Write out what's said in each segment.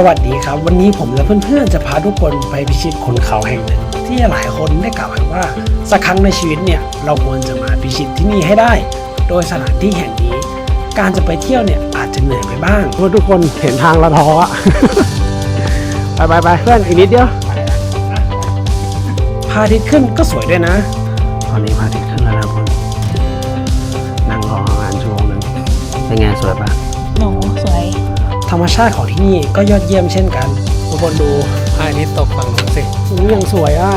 สวัสดีครับ วันนี้ผมและเพื่อนๆ จะพาทุกคนไปพิชิตคนเขาแห่งหนึ่ง ที่หลายคนได้กล่าวกันว่า สักครั้งในชีวิตเนี่ย เราควรจะมาพิชิตที่นี่ให้ได้ โดยสถานที่แห่งนี้ การจะไปเที่ยวเนี่ยอาจจะเหนื่อยไปบ้างเพราะทุกคนเห็นทางละท้ออะ ไปไปไปเพื่อนอีกนิดเดียวพระอาทิตย์ขึ้นก็สวยด้วยนะ ตอนนี้พระอาทิตย์ขึ้นแล้วนะคุณนั่งรอประมาณชั่วโมงหนึงเป็นไงสวยปะหนูสวย ธรรมชาติของที่นี่ก็ยอดเยี่ยมเช่นกัน ทุกคนดูพระอาทิตย์ตกฝั่งนู้นสินี่ยังสวยอะ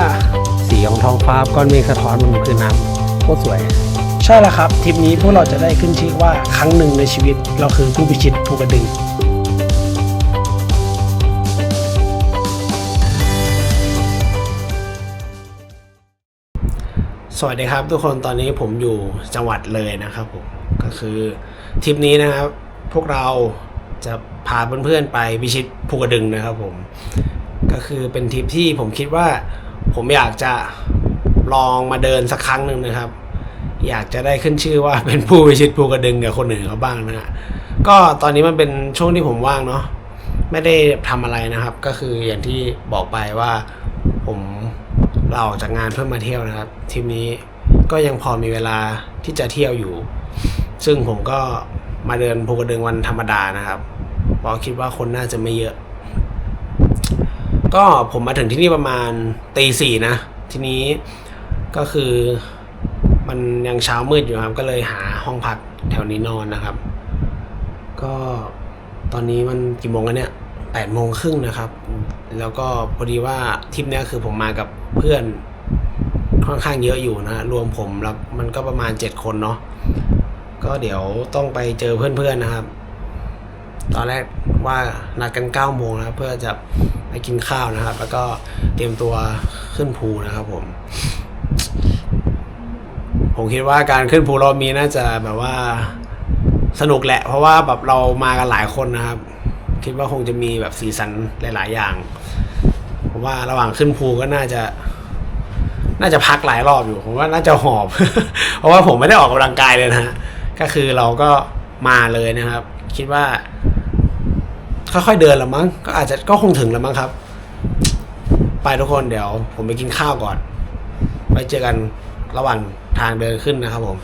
สีของท้องฟ้าก้อนเมฆสะท้อนมันคือน้ำโคตรสวย ใช่แล้วครับทริปนี้พวกเราจะได้ขึ้นชื่อว่าครั้งหนึ่งในชีวิตเราคือผู้พิชิตภูกระดึงสวัสดีครับทุกคนตอนนี้ผมอยู่จังหวัดเลยนะครับผมก็คือทริปนี้นะครับ พวกเราจะ พาเพื่อนๆไปพิชิตภูกระดึงนะครับผม ก็คือเป็นทริปที่ผมคิดว่าผมอยากจะลองมาเดินสักครั้งหนึ่งนะครับ อยากจะได้ขึ้นชื่อว่าเป็นผู้พิชิตภูกระดึงกับคนอื่นเขาบ้างนะฮะก็ตอนนี้มันเป็นช่วงที่ผมว่างเนาะไม่ได้ทำอะไรนะครับ ก็คืออย่างที่บอกไปว่าผมเราออกจากงานเพื่อมาเที่ยวนะครับทริปนี้ก็ยังพอมีเวลาที่จะเที่ยวอยู่ ซึ่งผมก็มาเดินภูกระดึงวันธรรมดานะครับ เพราะคิดว่าคนน่าจะไม่เยอะ ก็ผมมาถึงที่นี่ประมาณตีสี่นะ ทีนี้ก็คือมันยังเช้ามืดอยู่ครับ ก็เลยหาห้องพักแถวนี้นอนนะครับ ก็ตอนนี้มันกี่โมงกันเนี่ยแปดโมงครึ่งนะครับ แล้วก็พอดีว่าทริปนี้คือผมมากับเพื่อนค่อนข้างเยอะอยู่นะ รวมผมแล้วมันก็ประมาณเจ็ดคนเนาะก็เดี๋ยวต้องไปเจอเพื่อนๆนะครับ ตอนแรกว่านัดกัน9ก้าโมงนะครับเพื่อจะไปกินข้าวนะครับ แล้วก็เตรียมตัวขึ้นภูนะครับผม ผมคิดว่าการขึ้นภูรอบนี้น่าจะแบบว่าสนุกแหละ เพราะว่าแบบเรามากันหลายคนนะครับ คิดว่าคงจะมีแบบสีสันหลาย ๆ อย่างผมว่าระหว่างขึ้นภูก็น่าจะ น่าจะพักหลายรอบอยู่ผมว่าน่าจะหอบ เพราะว่าผมไม่ได้ออกกำลังกายเลยนะฮะก็คือเราก็มาเลยนะครับ คิดว่า ค่อยๆเดินละมั้งก็อาจจะก็คงถึงละมั้งครับ ไปทุกคนเดี๋ยว ผมไปกินข้าวก่อน ไปเจอกันระหว่างทางเดินขึ้นนะครับผม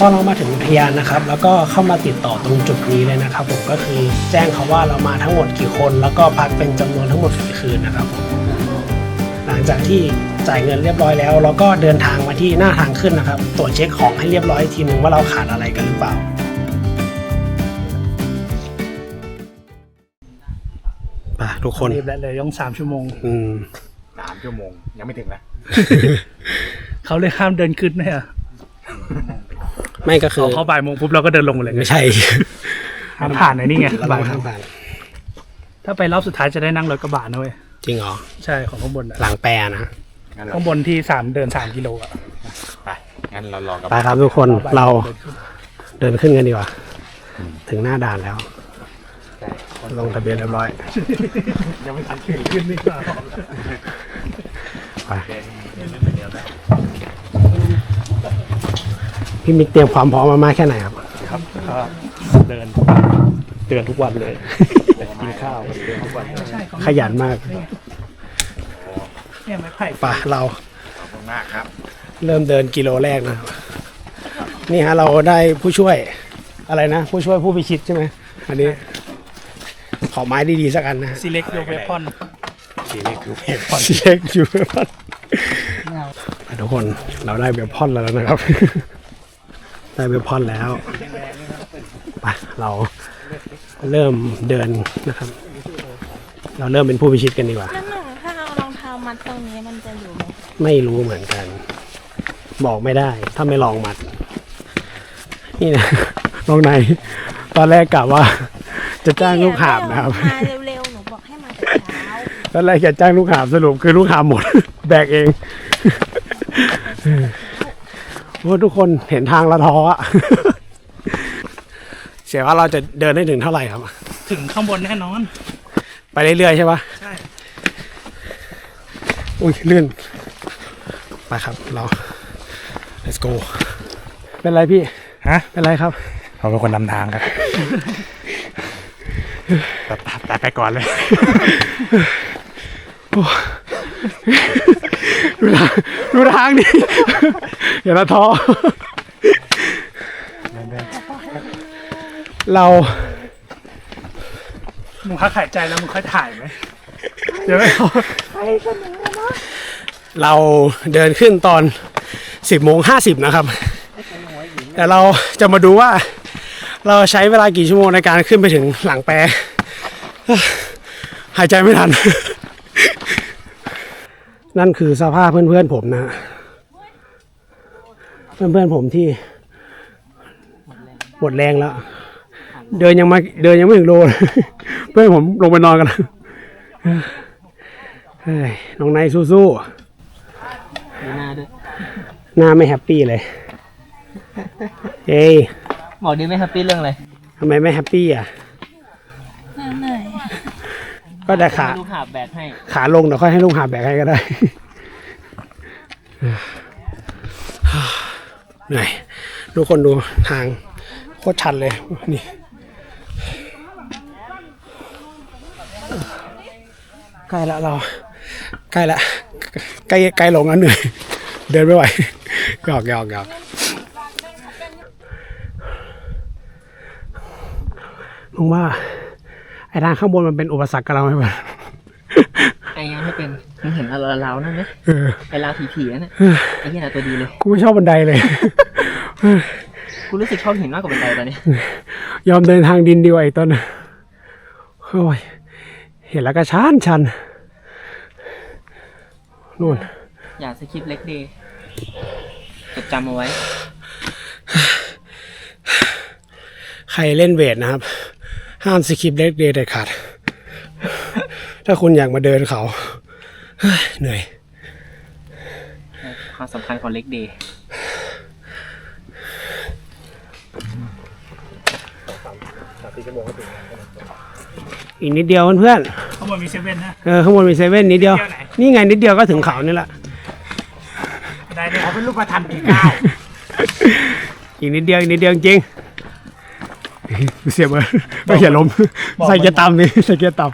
พอเรามาถึงอุทยานนะครับ แล้วก็เข้ามาติดต่อตรงจุดนี้เลยนะครับ ผมก็คือแจ้งเขาว่าเรามาทั้งหมดกี่คน แล้วก็พักเป็นจำนวนทั้งหมดกี่คืนนะครับผมหลังจากที่จ่ายเงินเรียบร้อยแล้ว เราก็เดินทางมาที่หน้าทางขึ้นนะครับ ตรวจเช็คของให้เรียบร้อยอีกทีนึงว่าเราขาดอะไรกันหรือเปล่าไปทุกคนรีบแล้วเลยต้องสามชั่วโมงอืมสามชั่วโมง ยังไม่ถึงนะ เขาเลยห้ามเดินขึ้นเนี่ย ไม่ก็คือเขาเข้าบ่ายโมงปุ๊บเราก็เดินลงมาเลยไม่ใช่ห้ามผ่านไอ้นี่ไงเราบ่ายข้าโมมงผ่านถ้าไปรอบสุดท้ายจะได้นั่งรถกระบะนะเว้ยจริงเหรอใช่ของข้างบนอะหลังแปรนะงั้นเราข้างบนที่สามเดินสามกิโลอะไปงั้นเรารอกับไปครับทุกคนบ่ยโมงเราดินขึ้นเดินขึ้นกันดีกว่า ถึงหน้าด่านแล้ว ลงทะเบียนเรียบร้อยยังไม่ทันขึ้นขึ้นนี่ก็ไป พี่มิกเตรียมความพร้อมมามากแค่ไหนครับ ครับก็เดินเดินทุกวันเลย กินข้าวเดินทุกวันใช่ขยันมากเนี่ยไม่ไผ่ไปเราขอบคุณมากครับ เริ่มเดินกิโลแรกนะครับนี่ฮะเราได้ผู้ช่วยอะไรนะ ผู้ช่วยผู้พิชิตใช่ไหมอันนี้ ขอไม้ดีๆสักอันนะฮะซีเล็กโยเวพอนสีนี่คือเพจซีเล็กอยู่เบลพอนไปทุกคนเราได้เบลพอนแล้วนะครับ ได้เบลพอนแล้ว ไป เราเริ่มเดินนะครับ เราเริ่มเป็นผู้พิชิตกันดีกว่าแล้วหนูถ้าเอารองเท้ามัดตรงนี้มันจะอยู่ไหมไม่รู้เหมือนกัน บอกไม่ได้ ถ้าไม่ลองมัด นี่นะลองใน ตอนแรกกะว่า จะจ้างลูกหาบนะครับ มาเร็วๆ หนูบอกให้มาแต่เช้าตอนแรกจะจ้างลูกหาบสรุปคือลูกหาบหมด แบกเอง โอ้ทุกคนเห็นทางละท้ออะเสียว่าเราจะเดินได้ถึงเท่าไหร่ครับ ถึงข้างบนแน่นอน ไปเรื่อยๆใช่ปะใช่อุ้ยลื่น ไปครับเรา let's go เป็นไรพี่ ฮะ เป็นไรครับเขาเป็นคนนำทางครับตัดตัดไปก่อนเลยดูทางดูทางดิ อย่าละท้อเรามึงพักหายใจแล้วมึงค่อยถ่ายไหมเดี๋ยวไม่เอาเราเดินขึ้นตอนสิบโมงห้าสิบนะครับ แต่เราจะมาดูว่าเราใช้เวลากี่ชั่วโมงในการขึ้นไปถึงหลังแปรหายใจไม่ทัน นั่นคือสภาพเพื่อนๆผมนะฮะ เพื่อนๆผมที่หมดแรงแล้ว เดินยังมาเดินยังไม่ถึงโลเลยเพื่อนผมลงไปนอนกันแล้วเฮ้ยน้องนายสู้ๆดูหน้าด้วยหน้าไม่แฮปปี้เลยเฮ้ยบอกดิไม่แฮปปี้เรื่องอะไรทำไมไม่แฮปปี้อะเหนื่อยก็แต่ขาลูกหาบแบกให้ ขาลงเดี๋ยวค่อยให้ลุงหาแบกให้ก็ได้ เหนื่อยทุกคนดูทางโคตรชันเลยนี่ใกล้ล้วเราใกล้ล้วใกล้ใกล้ลงแล้วเหนื่อยเดินไม่ไหวหยอกหยอกหยอกลุงว่าไอ้ทางข้างบนมันเป็นอุปสรรคกับเราไหมวะไอ้ยังให้เป็น มึงเห็นอะไรเรานั่นไหมเออไอ้ลาวผีๆนั่นน่ะไอ้เหี้ยน่ะตัวดีเลย กูไม่ชอบบันไดเลย กูรู้สึกชอบหินมากกว่าบันไดตอนนี้ ยอมเดินทางดินดีกว่าไอ้ต้นโอ้ยเห็นแล้วก็ชันชันนู่นอย่าสคิปเล็กเดย์จดจำเอาไว้ ใครเล่นเวทนะครับ ห้ามสคิปเล็กเดย์เด็ดขาด ถ้าคุณอยากมาเดินเขา เฮ้ยเหนื่อย ความสำคัญของเล็กเดย์อีกนิดเดียวเพื่อนข้างบนมีเซเว่นนะๆเออข้างบนมีเซเว่นนิดเดียวเที่ยวไหนนี่ไงนิดเดียวก็ถึงเขานี่แหละ ได้เลยเขาเป็นลูกประทันกี่ก้าวอีกนิดเดียวอีกนิดเดียวจริงๆเสียเบอร์ไม่อย่าล้มใส่เกียร์ต่ำนี่ใส่เกียร์ต่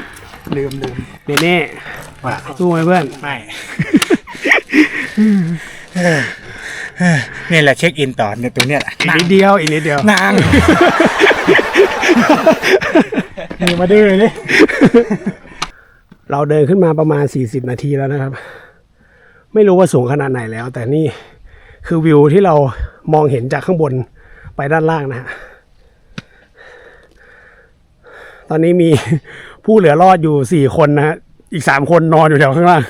ำลืมลืมเน่เน่ ว่าสู้ไหมเพื่อน ไม่ นี่แหละเช็คอินต่อเนี่ยตรงเนี้ยแหละอีกนิดเดียว อีกนิดเดียวนางนี่มาดื้อเลยเราเดินขึ้นมาประมาณ 40 นาทีแล้วนะครับ ไม่รู้ว่าสูงขนาดไหนแล้ว แต่นี่คือวิวที่เรามองเห็นจากข้างบนไปด้านล่างนะฮะ ตอนนี้มีผู้เหลือรอดอยู่ 4 คนนะฮะ อีก3คนนอนอยู่แถวข้างล่าง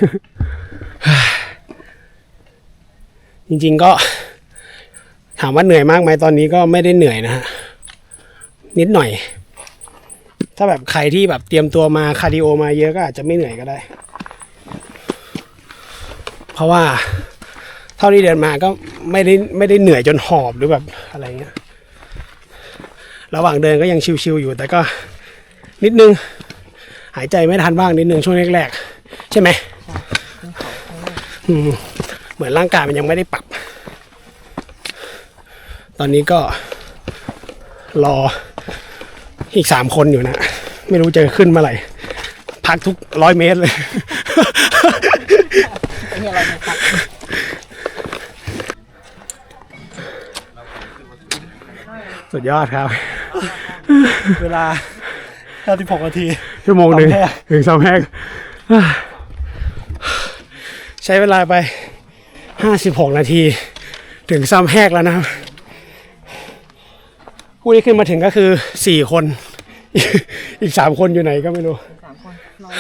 จริงๆก็ ถามว่าเหนื่อยมากไหมตอนนี้ก็ไม่ได้เหนื่อยนะฮะ นิดหน่อย ถ้าแบบใครที่แบบเตรียมตัวมาคาร์ดิโอมาเยอะก็อาจจะไม่เหนื่อยก็ได้ เพราะว่าเท่าที่เดินมาก็ไม่ได้ไม่ได้เหนื่อยจนหอบหรือแบบอะไรเงี้ย ระหว่างเดินก็ยังชิวๆอยู่แต่ก็นิดนึง หายใจไม่ทันบ้างนิดนึงช่วงแรกๆใช่ไหมอืมเหมือนร่างกายมันยังไม่ได้ปรับ ตอนนี้ก็ รออีกสามคนอยู่นะ ไม่รู้จะขึ้นเมื่อไหร่ พักทุกร้อยเมตรเลยไอ้เหี้ยเราไม่พักสุดยอดครับ เวลา 96นาที ชั่วโมงหนึ่งสามแพรกถึงสามแพรกใช้เวลาไปห้าสิบหกนาที ถึงซ้ำแหกแล้วนะครับผู้ที่ขึ้นมาถึงก็คือสี่คน อีกสามคนอยู่ไหนก็ไม่รู้สามคนรอ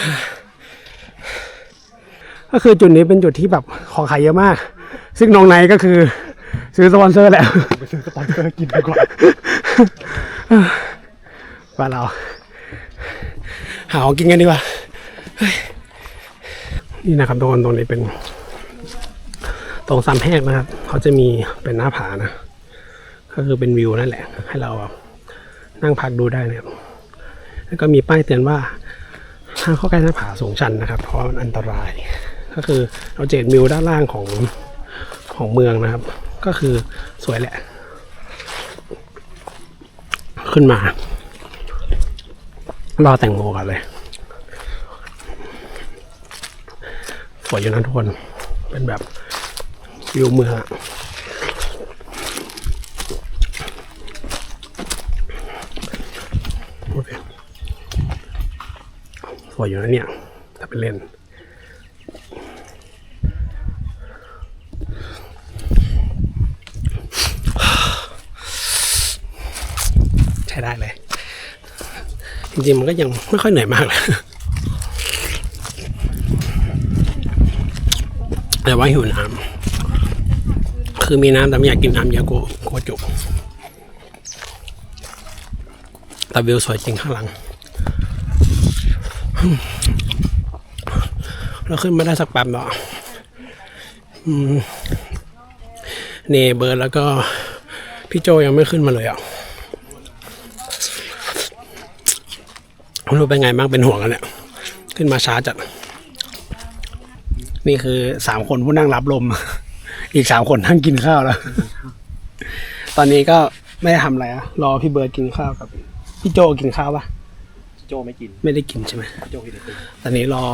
ก็คือจุดนี้เป็นจุดที่แบบของขายเยอะมาก ซึ่งน้องไนท์ก็คือซื้อสปอนเซอร์แล้วไปซื้อสปอนเซอร์กินดีกว่าว่าเรา หาของกินกันดีกว่านี่นะครับทุกคนตรงนี้เป็น ตรงซ้ำแหกนะครับเขาจะมีเป็นหน้าผานะ ก็คือเป็นวิวนั่นแหละ ให้เรานั่งพักดูได้นะครับแล้วก็มีป้ายเตือนว่าห้ามเข้าใกล้หน้าผาสูงชันนะครับ เพราะมันอันตราย ก็คือเราเจ็ดมิวด้านล่างของของเมืองนะครับ ก็คือสวยแหละ ขึ้นมา รอแต่งโมกันเลย สวยอยู่นะทุกคน เป็นแบบวิวเมืองอะโอเคสวยอยู่นะเนี่ย ถ้าไปเล่น ใช้ได้เลย จริงๆมันก็ยังไม่ค่อยเหนื่อยมากเลยแต่ว่าหิวน้ำคือมีน้ำแต่ไม่อยากกินน้ำเยอะกลัวกลัวจุกแต่วิวสวยจริงข้างหลังเราขึ้นมาได้สักแป๊บแล้วอืมเนเบิร์ดแล้วก็พี่โจยังไม่ขึ้นมาเลยอะไม่ รู้เป็นไงบ้างเป็นห่วงกันเนี่ย ขึ้นมาช้าจัด นี่คือสามคนผู้นั่งรับลม อีกสามคนนั่งกินข้าวแล้ว ตอนนี้ก็ไม่ได้ทำอะไรอะรอพี่เบิร์ดกินข้าวกับ พี่โจกินข้าวปะโจไม่กินไม่ได้กินใช่ไหม โจกินไอติมตอนนี้รอ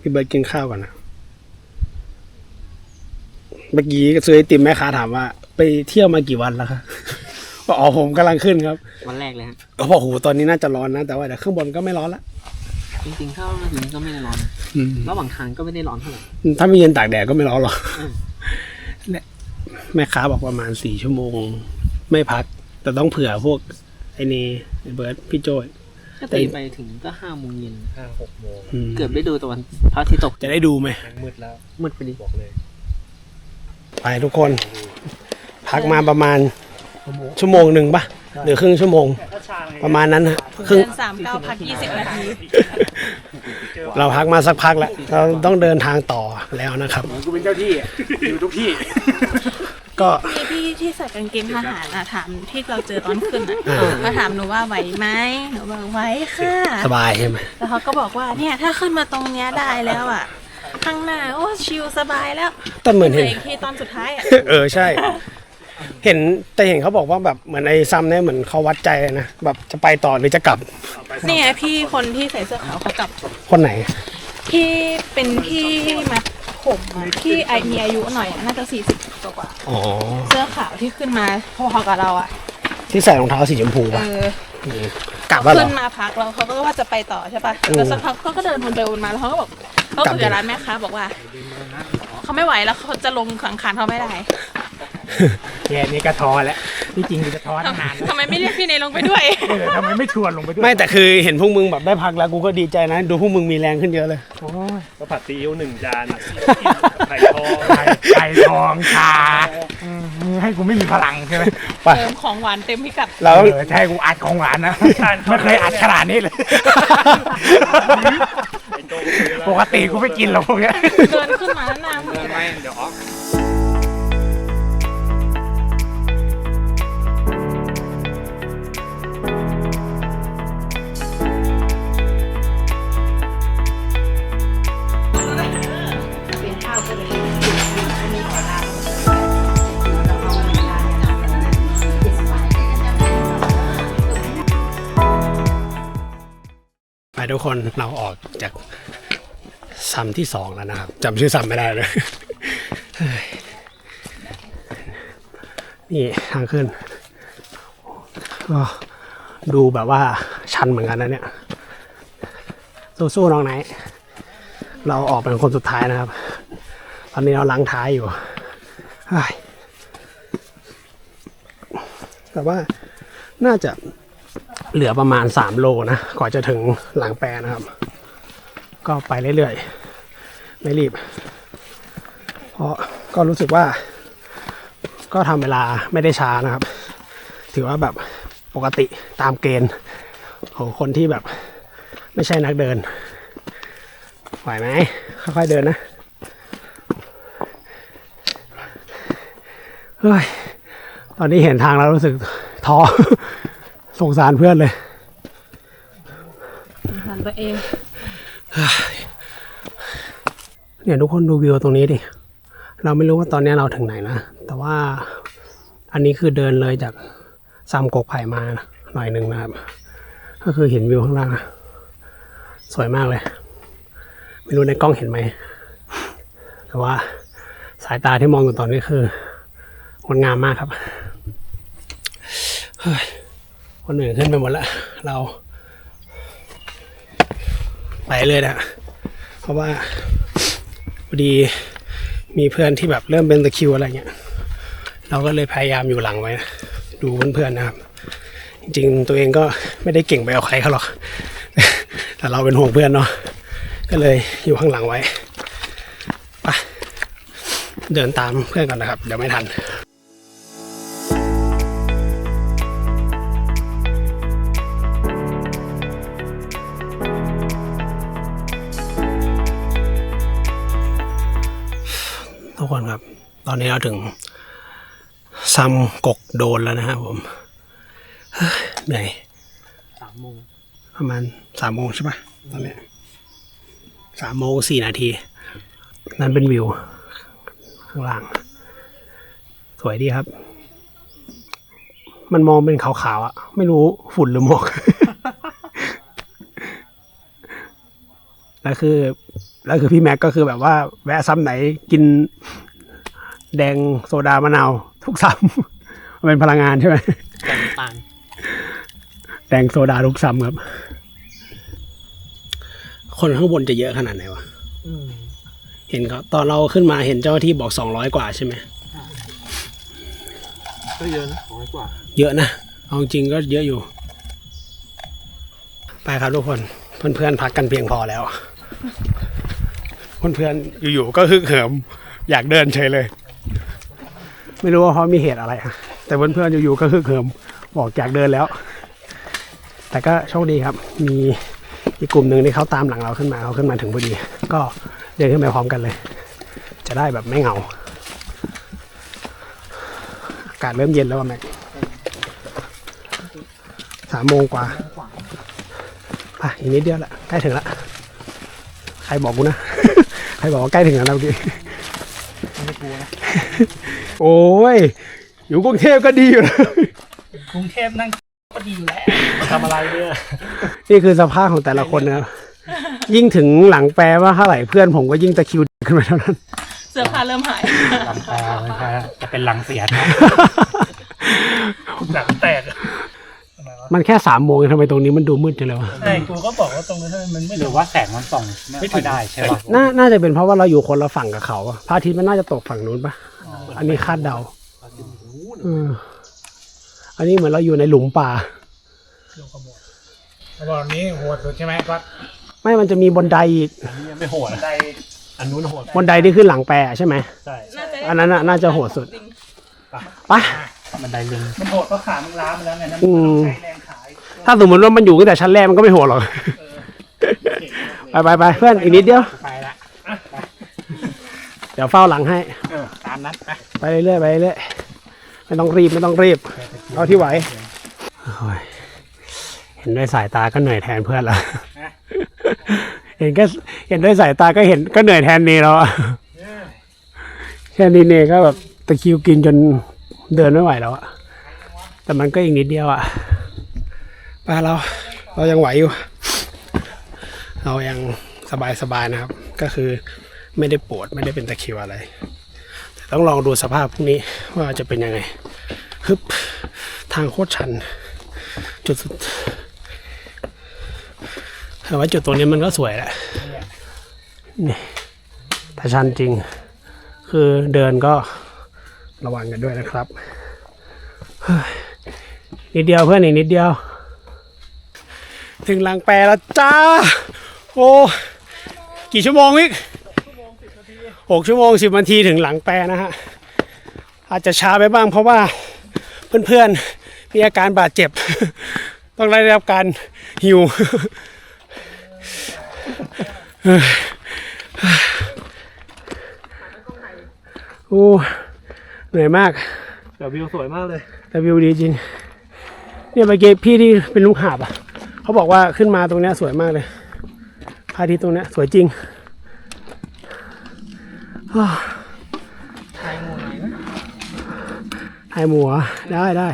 พี่เบิร์ดกินข้าวก่อนนะ เมื่อกี้ซื้อไอติมแม่ค้าถามว่า ไปเที่ยวมากี่วันแล้วคะบ อกอ๋อผมกำลังขึ้นครับวันแรกเลยฮะเขาบอกโหตอนนี้น่าจะร้อนนะ แต่ว่าเดี๋ยวข้างบนก็ไม่ร้อนละจริงๆเข้ามาถึงก็ไม่ได้ร้อนอืมระหว่างทางก็ไม่ได้ร้อนเท่าไหร่ถ้าไม่เย็นตากแดดก็ไม่ร้อนหรอกอืมและแม่ค้าบอกประมาณสี่ชั่วโมง ไม่พัก แต่ต้องเผื่อพวกไอ้นี่ไอ้เบิร์ดพี่โจ้ย ก็ตีไปถึงก็ห้าโมงเย็นห้าหกโมงอืมเกือบได้ดูตะวันพระอาทิตย์ตกจะได้ดูไหมยังมืดแล้วมืดไปดิบอกเลย ไปทุกคน พักมาประมาณ ชั่วโมงหนึ่งปะหรือครึ่งชั่วโมง ประมาณนั้นฮะครึ่ง เดินสามเก้าพักยี่สิบนาที เราพักมาสักพักแล้ว เราต้องเดินทางต่อแล้วนะครับ กูเป็นเจ้าที่อะอยู่ทุกที่ ก็ พี่พี่ที่ใส่กางเกงทหารอะถามที่เราเจอตอนขึ้นอะอ่า มาถามหนูว่าไหวไหมหนูบอกไหวค่ะ สบายใช่ไหมแล้วเขาก็บอกว่าเนี่ยถ้าขึ้นมาตรงเนี้ยได้แล้วอะข้างหน้าโอ้ชิลสบายแล้วแต่เหมือนเหลืเห็อนอีกทีตอนสุดท้ายอะเออใช่ เห็นแต่เห็นเขาบอกว่าแบบเหมือนไอ้ซัมเนี่ยเหมือนเขาวัดใจเลยนะแบบจะไปต่อหรือจะกลับนี่ไงพี่คนที่ใส่เสื้อขาวเขากลับคนไหนพี่เป็นพี่มาผมอะที่ไอมีอายุหน่อยอะน่าจะสี่สิบกว่าอ๋อเสื้อขาวที่ขึ้นมาพอๆกับเราอะที่ใส่รองเท้าสีชมพูเอป่ะอกลับว่าเหรขึ้อนมาพักแล้วเขาก็ว่าจะไปต่อใช่ปะอืมแล้วสักพักเขาก็เดินวนไปวนมาแล้วเขาก็บอกเขากลับคุยกับร้านแม่ค้าบอกว่า เขาไม่ไหวแล้วเขาจะลงขังขานเขาไม่ได้ แค่นี้ก็ท้อแล้วที่จริงกูจะท้อตั้งนานแล้วทำไมไม่เรียกพี่เนยลงไปด้วย เออทำไมไม่ชวนลงไปด้วยไม่แต่คือเห็นพวกมึงแบบได้พักแล้วกูก็ดีใจนะ ดูพวกมึงมีแรงขึ้นเยอะเลย โอ้ยก็ผัดซีอิ๊วหนึ่งจานไข่ทองไก่ไก่ทองชาอืมมึงให้กูไม่มีพลังใช่ไหมไป เติมของหวานเต็มพิกัดเราเออใช่กูอัดของหวานนะไม่เคยอัดขนาดนี้เลย ปกติกูไม่กินหรอกพวกเนี้ยเดินขึ้นมาแล้วน้ำมืดไม่เดี๋ยวอ๋อไทุกคนเราออกจากซัมที่สองแล้วนะครับจำชื่อซัมไม่ได้เลยนี่ทางขึ้นก็ดูแบบว่าชันเหมือนกันนะเนี่ย สู้ๆน้องไหน เราออกเป็นคนสุดท้ายนะครับ ตอนนี้เราล้างท้ายอยู่แต่ว่าน่าจะ เหลือประมาณ 3 โลนะก่อนจะถึงหลังแปรนะครับ ก็ไปเรื่อยๆ ไม่รีบ เพราะก็รู้สึกว่า ก็ทำเวลาไม่ได้ช้านะครับ ถือว่าแบบปกติตามเกณฑ์ของคนที่แบบ ไม่ใช่นักเดินไหวไหมค่อยๆเดินนะเฮ้ยตอนนี้เห็นทางแล้วรู้สึกท้อ สงสารเพื่อนเลยหันตัวเอง เนี่ยทุกคนดูวิวตรงนี้ดิ เราไม่รู้ว่าตอนนี้เราถึงไหนนะ แต่ว่าอันนี้คือเดินเลยจากซามกกไผ่มาหน่อยหนึ่งนะครับ ก็คือเห็นวิวข้างล่างนะสวยมากเลย ไม่รู้ในกล้องเห็นไหม แต่ว่าสายตาที่มองอยู่ตอนนี้คืองดงามมากครับ เฮ้ย คนเหนื่อยขึ้นไปหมดแล้วเรา ไปเลยนะ เพราะว่าพอดีมีเพื่อนที่แบบเริ่มเป็นตะคิวอะไรเงี้ย เราก็เลยพยายามอยู่หลังไว้นะดูเพื่อนๆนะครับ จริงๆตัวเองก็ไม่ได้เก่งไปเอาใครเขาหรอก แต่เราเป็นห่วงเพื่อนเนาะก็เลยอยู่ข้างหลังไว้ไปเดินตามเพื่อนก่อนนะครับ เดี๋ยวไม่ทัน อนนี้เราถึงซัมกกโดนแล้วนะครับผมเฮ้ยเหนื่อยสามโมงประมาณสามโมงใช่ปะตอนเนี้ยสามโมงสี่นาที นั่นเป็นวิว ข้างล่าง สวยดีครับ มันมองเป็นขาวๆอะไม่รู้ฝุ่นหรือหมอกแล้วคือแล้วคือพี่แม็กก็คือแบบว่า แวะซ้ำไหนกิน แดงโซดามะนาว ทุกซ้ำมันเป็นพลังงานใช่ไหมแต่น้ำตาลแดงโซดาทุกซ้ำครับ คนข้างบนจะเยอะขนาดไหนวะอืมเห็นเขาตอนเราขึ้นมาเห็นเจ้าหน้าที่บอกสองร้อยกว่าใช่ไหมก็เยอะนะน้อยกว่า เยอะนะเอาจริงก็เยอะอยู่ ไปครับทุกคนเพื่อนๆพักกันเพียงพอแล้วเพื่อนๆอยู่ๆก็ฮึกเหิม อยากเดินเฉยเลย ไม่รู้ว่าเขามีเหตุอะไรอะแต่เพื่อนๆอยู่ๆก็ฮึกเหิมบอกอยากเดินแล้ว แต่ก็โชคดีครับ มีอีกกลุ่มหนึ่งที่เขาตามหลังเราขึ้นมาเขาขึ้นมาถึงพอดี ก็เดินขึ้นไปพร้อมกันเลย จะได้แบบไม่เหงาอากาศเริ่มเย็นแล้วแม็กสามโมงกว่าอะอีกนิดเดียวละใกล้ถึงละใครบอกกูนะ ใครบอกว่าใกล้ถึงแล้วนะเมื่อกี้ไม่กลัวนะ โอ้ย อยู่กรุงเทพก็ดีอยู่นะกรุงเทพนั่งก็ดีอยู่แล้วทำอะไรเนี่ยนี่คือสภาพของแต่ละคนนะครับ ยิ่งถึงหลังแปลว่าเท่าไหร่เพื่อนผมก็ยิ่งตะคริวขึ้นไปเท่านั้น เสื้อผ้าเริ่มหาย หลังตานะครับจะเป็นหลังเสียนะหลังแตก มันแค่สามโมงเองทำไมตรงนี้มันดูมืดจังเลยวะใช่กูก็บอกว่าตรงนี้นมันไม่หรือว่าแสงมันส่องไม่ค่อยได้ใช่ป่ะน่าน่าจะเป็นเพราะว่าเราอยู่คนละฝั่งกับเขาอะพระอาทิตย์มันน่าจะตกฝั่งนู้นปะอันนี้คาดเดาเอออันนี้เหมือนเราอยู่ในหลุมป่าแล้วบอกนี้โหดสุดใช่ไหมก็ไม่มันจะมีบนไดอีกอันนี้ยังไม่โหดใจอันนู้นโหดบนไดที่ขึ้นหลังแปรใช่ไหมใช่น่าจะอันนั้นน่ะน่าจะโหดสุดจริงไป บันไดลิงมันโหดเพราะขามึงล้ามาแล้วไงนั่นอืมใช้แรงขายถ้าสมมติว่ามันอยู่ตั้งแต่ชั้นแรกมันก็ไม่โหดหรอกไปไปไปเพื่อนอีกนิดเดียว ไปละเดี๋ยวเฝ้าหลังให้เออตามนั้นไปไปเรื่อยๆไปเรื่อยๆไม่ต้องรีบไม่ต้องรีบเอาที่ไหวโอ้ยเห็นด้วยสายตาก็เหนื่อยแทนเพื่อนละเห็นก็เห็นด้วยสายตาก็เห็นก็เหนื่อยแทนเนแล้วอะแค่นี้เนก็แบบตะคริวกินจน เดินไม่ไหวแล้วอะแต่มันก็อีกนิดเดียวอะไปเราเรายังไหวอยู่ เรายังสบายๆนะครับ ก็คือไม่ได้ปวดไม่ได้เป็นตะคิวอะไรต้องลองดูสภาพพวกนี้ว่าจะเป็นยังไงฮึบทางโคตรชัน จุดสุดแต่ว่าจุดตรงนี้มันก็สวยแหละนี่แต่ชันจริง คือเดินก็ ระวังกันด้วยนะครับนิดเดียวเพื่อนอีกนิดเดียว ถึงหลังแปรแล้วจ้า โอ้กี่ชั่วโมงวิกหกชั่วโมงสิบนาทีถึงหลังแปรนะฮะ อาจจะช้าไปบ้างเพราะว่าเพื่อนๆมีอาการบาดเจ็บ ต้องได้รับการหิวโอ้ เหนื่อยมากแต่วิวสวยมากเลย แต่วิวดีจริง เนี่ยเมื่อกี้พี่ที่เป็นลูกหาบอะ เขาบอกว่าขึ้นมาตรงเนี้ยสวยมากเลยพระอาทิตย์ตรงเนี้ยสวยจริงอ้าวถ่ายหมูหน่อยนะถ่ายหมูเหรอได้ได้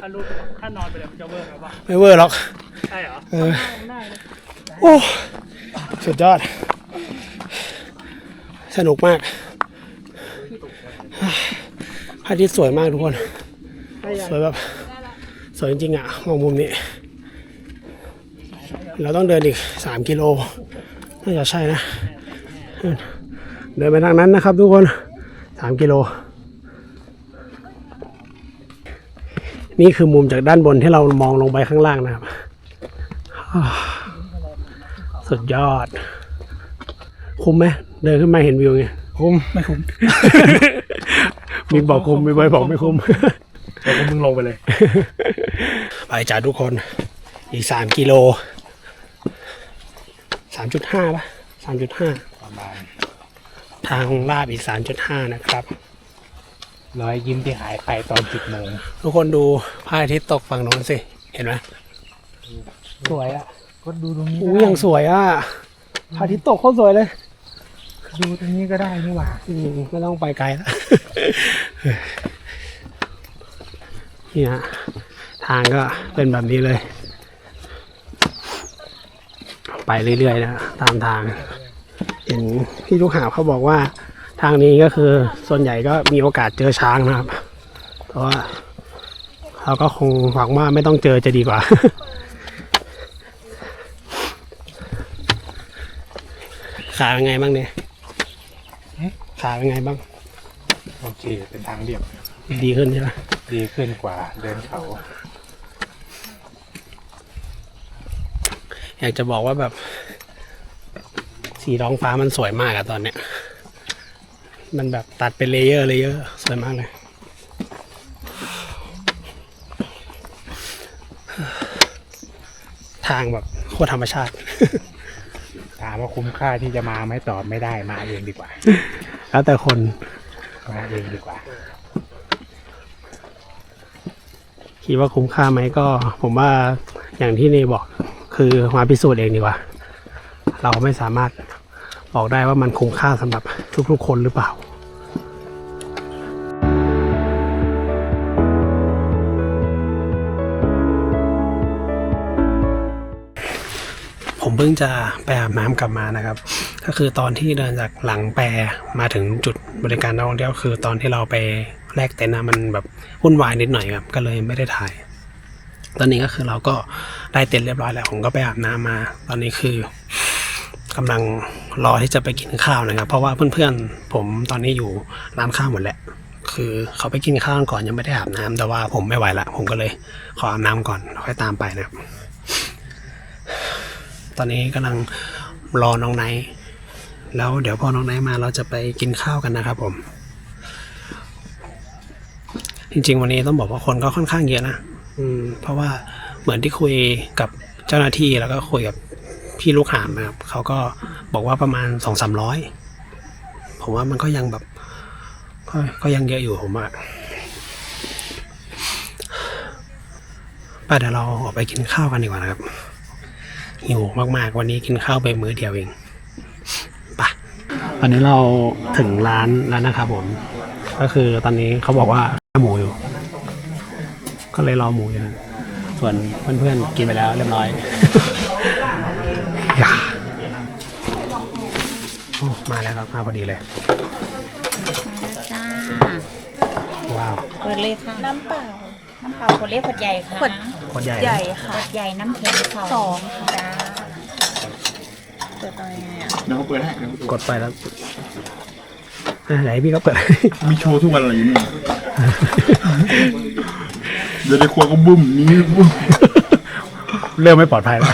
ถ้ารูปถ้านอนไปเลยมันจะเวิร์กหรือเปล่าไม่เวอร์หรอก ใช่เหรอเออโอ้สุดยอด สนุกมาก พระอาทิตย์สวยมากทุกคน สวยแบบสวยจริงๆอะมองมุมนี้ เราต้องเดินอีกสามกิโลน่าจะใช่นะ เดินไปทางนั้นนะครับทุกคนสามกิโล นี่คือมุมจากด้านบนที่เรามองลงไปข้างล่างนะครับ สุดยอด คุ้มไหม เดินขึ้นมาเห็นวิวไงคุ้มไม่คุ้ม มีบอกคุ้มมีใบบอกไม่คุ้มเดี๋ยวมึงลงไปเลย ไปจ้าทุกคน อีกสามกิโลสามจุดห้าป่ะสามจุดห้าประมาณทางลาบอีกสามจุดห้านะครับ รอยยิ้มที่หายไปตอนสิบโมงทุกคนดูพระอาทิตย์ตกฝั่งโน้นสิ เห็นไหมสวยอะก็ดูตรงนี้อู้ยังสวยอะพระอาทิตย์ตกโคตรสวยเลย ดูตรงนี้ก็ได้นี่หว่าอืมไม่ต้องไปไกลแล้วนี่ฮะทางก็เป็นแบบนี้เลย ไปเรื่อยๆนะตามทาง เห็นพี่ลูกหาบเขาบอกว่าทางนี้ก็คือส่วนใหญ่ก็มีโอกาสเจอช้างนะครับเพราะว่าเราก็คงหวังว่าไม่ต้องเจอจะดีกว่า ขาเป็นไงบ้างเนี่ยขาเป็นไงบ้าง โอเค เป็นทางเรียบ ดีขึ้นใช่ไหมดีขึ้นกว่าเดินเขา อยากจะบอกว่าแบบ สีท้องฟ้ามันสวยมากอะตอนเนี้ย มันแบบตัดเป็นเลเยอร์เลเยอร์สวยมากเลยทางแบบโคตรธรรมชาติ ถามว่าคุ้มค่าที่จะมาไหมตอบไม่ได้มาเองดีกว่า แล้วแต่คนมาเองดีกว่า คิดว่าคุ้มค่าไหมก็ ผมว่าอย่างที่เนบอก คือมาพิสูจน์เองดีกว่า เราไม่สามารถบอกได้ว่ามันคุ้มค่าสำหรับทุกๆคนหรือเปล่า เพิ่งจะไปอาบน้ำกลับมานะครับ ก็คือตอนที่เดินจากหลังแปรมาถึงจุดบริการนักท่องเที่ยวคือตอนที่เราไปแลกเต็นท์นะมันแบบวุ่นวายนิดหน่อยครับก็เลยไม่ได้ถ่าย ตอนนี้ก็คือเราก็ได้เต็นท์เรียบร้อยแล้วผมก็ไปอาบน้ำมา ตอนนี้คือกำลังรอที่จะไปกินข้าวนะครับ เพราะว่าเพื่อนๆผมตอนนี้อยู่ร้านข้าวหมดแล้วคือเขาไปกินข้าวก่อนยังไม่ได้อาบน้ำแต่ว่าผมไม่ไหวละผมก็เลยขออาบน้ำก่อนแล้วค่อยตามไปนะครับ ตอนนี้กำลังรอน้องไนท์แล้วเดี๋ยวพอน้องไนท์มาเราจะไปกินข้าวกันนะครับผม จริง ๆ วันนี้ต้องบอกว่าคนก็ค่อนข้างเยอะนะอืม เพราะว่าเหมือนที่คุยกับเจ้าหน้าที่แล้วก็คุยกับพี่ลูกหามนะครับเขาก็บอกว่าประมาณสองสามร้อยผมว่ามันก็ยังแบบก็ก็ยังเยอะอยู่ผมว่าไป้าเดี๋ยวเราออกไปกินข้าวกันดีกว่านะครับ หิวมากๆ วันนี้กินข้าวไปมื้อเดียวเองไปะตอนนี้เราถึงร้านแล้วนะครับผม ก็คือตอนนี้เขาบอกว่าหมูอยู่ ก็เลยรอหมูอยู่นะส่วนเพื่อนๆกินไปแล้วเรียบร้อยอย่าโอ้มาแล้วครับมาพอดีเลยจ้าว้าวเปิดเลยค่ะ น้ำเปล่า น้ำเปล่าขวดเล็กขวดใหญ่ค่ะขวดโคตรใหญ่ใหญ่ขค่ะวดใหญ่น้ำแข็งสองสองจ้าเปิดอะไรอะเดี๋ยวเขาเปิดให้เดี๋ยวเขาเปิดกดไปแล้วอะไหนพี่ก็เปิด มีโชว์ทุกวันอะไรอยู่เนี่ยเดี๋ยวในครัวก็บึ้มนี้บึ้มเริ่มไม่ปลอดภัยแล้ว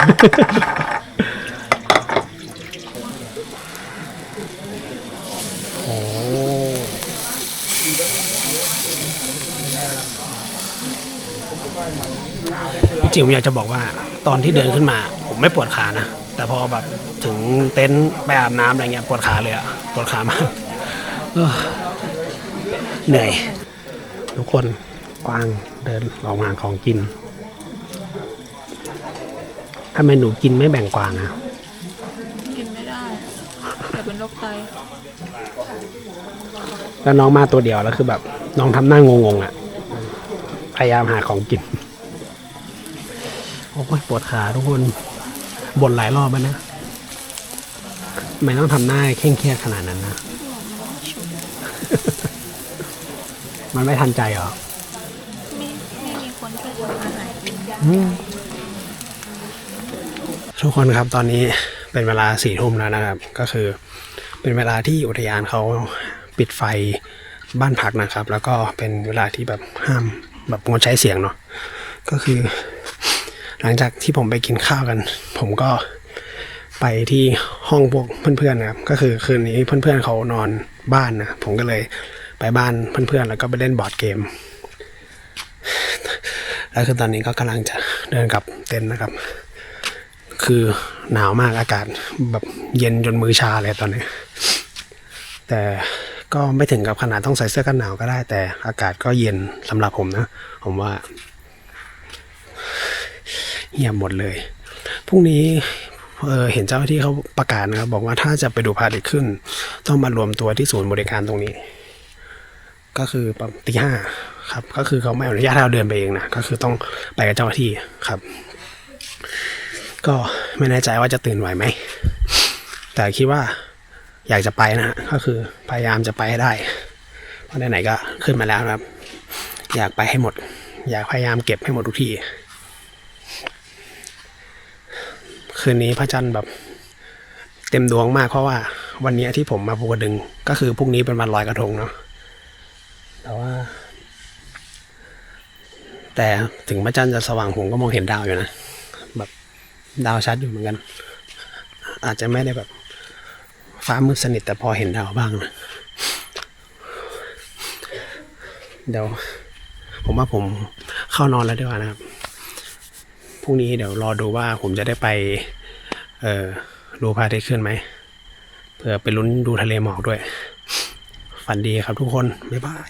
โอ้จริงๆผมอยากจะบอกว่า ตอนที่เดินขึ้นมา ผมไม่ปวดขานะ แต่พอแบบถึงเต็นท์ไปอาบน้ำอะไรเงี้ยปวดขาเลยอะปวดขามากเออเหนื่อย ทุกคนกวางเดินออกมาของกินทำไมหนูกินไม่แบ่งกวางอะกินไม่ได้แต่เป็นโรคไตแล้วน้องมาตัวเดียวแล้วคือแบบ น้องทำหน้างงๆอะ่ะ พยายามหาของกิน โอ้ยปวดขาทุกคน บ่นหลายรอบแล้วนะทำไม่ต้องทำหน้าเคร่งเครียดขนาดนั้นนะ มันไม่ทันใจเหรอ ไม่ไม่มีคนช่วยทำอาหารกินทุกคนครับตอนนี้เป็นเวลาสี่ทุ่มแล้วนะครับ ก็คือเป็นเวลาที่อุทยานเขาปิดไฟบ้านพักนะครับ แล้วก็เป็นเวลาที่แบบห้ามแบบงดใช้เสียงเนาะก็คือ หลังจากที่ผมไปกินข้าวกัน ผมก็ไปที่ห้องพวกเพื่อนๆนะครับ ก็คือคืนนี้เพื่อนๆเขานอนบ้านนะผมก็เลยไปบ้านเพื่อนๆ แล้วก็ไปเล่นบอร์ดเกม แล้วคือตอนนี้ก็กำลังจะเดินกลับเต็นท์นะครับ คือหนาวมากอากาศแบบเย็นจนมือชาเลยตอนนี้ แต่ก็ไม่ถึงกับขนาดต้องใส่เสื้อกันหนาวก็ได้ แต่อากาศก็เย็นสำหรับผมนะ ผมว่า เงียบหมดเลยพรุ่งนี้เเห็นเจ้าหน้าที่เขาประกาศนะครับ บอกว่าถ้าจะไปดูพระอาทิตย์ขึ้น ต้องมารวมตัวที่ศูนย์บริการตรงนี้ ก็คือประมาณตีห้าครับ ก็คือเขาไม่อนุญาตให้เราเดินไปเองนะก็คือต้องไปกับเจ้าหน้าที่ครับ ก็ไม่แน่ใจว่าจะตื่นไหวไหมแต่คิดว่าอยากจะไปนะฮะก็คือพยายามจะไปให้ได้เพราะไหนๆก็ขึ้นมาแล้วครับ อยากไปให้หมด อยากพยายามเก็บให้หมดทุกที่ คืนนี้พระจันทร์แบบ เต็มดวงมากเพราะว่า วันนี้ที่ผมมาภูกระดึง ก็คือพรุ่งนี้เป็นวันลอยกระทงเนาะแต่ว่า แต่ถึงพระจันทร์จะสว่างผมก็มองเห็นดาวอยู่นะแบบดาวชัดอยู่เหมือนกัน อาจจะไม่ได้แบบ ฟ้ามืดสนิทแต่พอเห็นดาวบ้างนะเดี๋ยว ผมว่าผมเข้านอนแล้วดีกว่านะครับ รุ่งนี้เดี๋ยวรอดูว่าผมจะได้ไป เอ่อดูพระอาทิตย์ขึ้นไหมเพื่อไปลุ้นดูทะเลหมอกด้วย ฝันดีครับทุกคน บ๊ายบาย